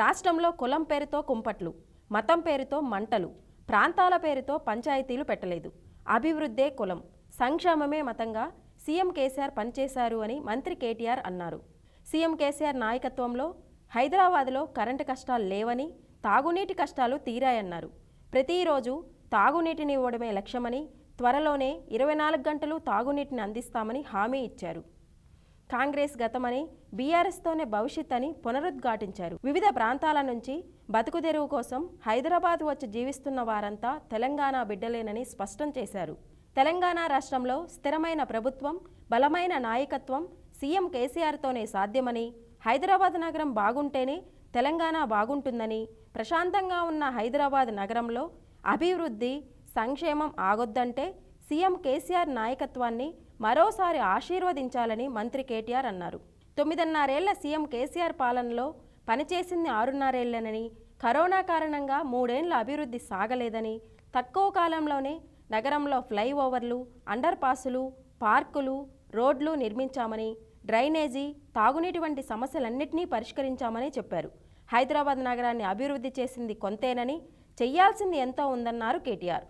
రాష్ట్రంలో కులం పేరుతో కుంపట్లు మతం పేరుతో మంటలు ప్రాంతాల పేరుతో పంచాయతీలు పెట్టలేదు. అభివృద్ధే కులం. సంక్షేమమే మతంగా సీఎం కేసీఆర్ పనిచేశారు అని మంత్రి కేటీఆర్ అన్నారు. సీఎం కేసీఆర్ నాయకత్వంలో హైదరాబాద్లో కరెంటు కష్టాలు లేవని తాగునీటి కష్టాలు తీరాయన్నారు. ప్రతిరోజు తాగునీటిని ఇవ్వడమే లక్ష్యమని త్వరలోనే ఇరవై నాలుగు గంటలు తాగునీటిని అందిస్తామని హామీ ఇచ్చారు. కాంగ్రెస్ గతమని బీఆర్ఎస్తోనే భవిష్యత్ అని పునరుద్ఘాటించారు. వివిధ ప్రాంతాల నుంచి బతుకుదెరువు కోసం హైదరాబాద్ వచ్చి జీవిస్తున్న వారంతా తెలంగాణ బిడ్డలేనని స్పష్టం చేశారు. తెలంగాణ రాష్ట్రంలో స్థిరమైన ప్రభుత్వం బలమైన నాయకత్వం సీఎం కేసీఆర్తోనే సాధ్యమని హైదరాబాద్ నగరం బాగుంటేనే తెలంగాణ బాగుంటుందని ప్రశాంతంగా ఉన్న హైదరాబాద్ నగరంలో అభివృద్ధి సంక్షేమం ఆగొద్దంటే సీఎం కేసీఆర్ నాయకత్వాన్ని మరోసారి ఆశీర్వదించాలని మంత్రి కేటీఆర్ అన్నారు. తొమ్మిదిన్నరేళ్ళ సీఎం కేసీఆర్ పాలనలో పనిచేసింది ఆరున్నరేళ్ళనని కరోనా కారణంగా మూడేండ్ల అభివృద్ధి సాగలేదని తక్కువ కాలంలోనే నగరంలో ఫ్లైఓవర్లు అండర్ పాసులు పార్కులు రోడ్లు నిర్మించామని డ్రైనేజీ తాగునీటి వంటి సమస్యలన్నింటినీ పరిష్కరించామని చెప్పారు. హైదరాబాద్ నగరాన్ని అభివృద్ధి చేసింది కొంతేనని చెయ్యాల్సింది ఎంతో ఉందన్నారు కేటీఆర్.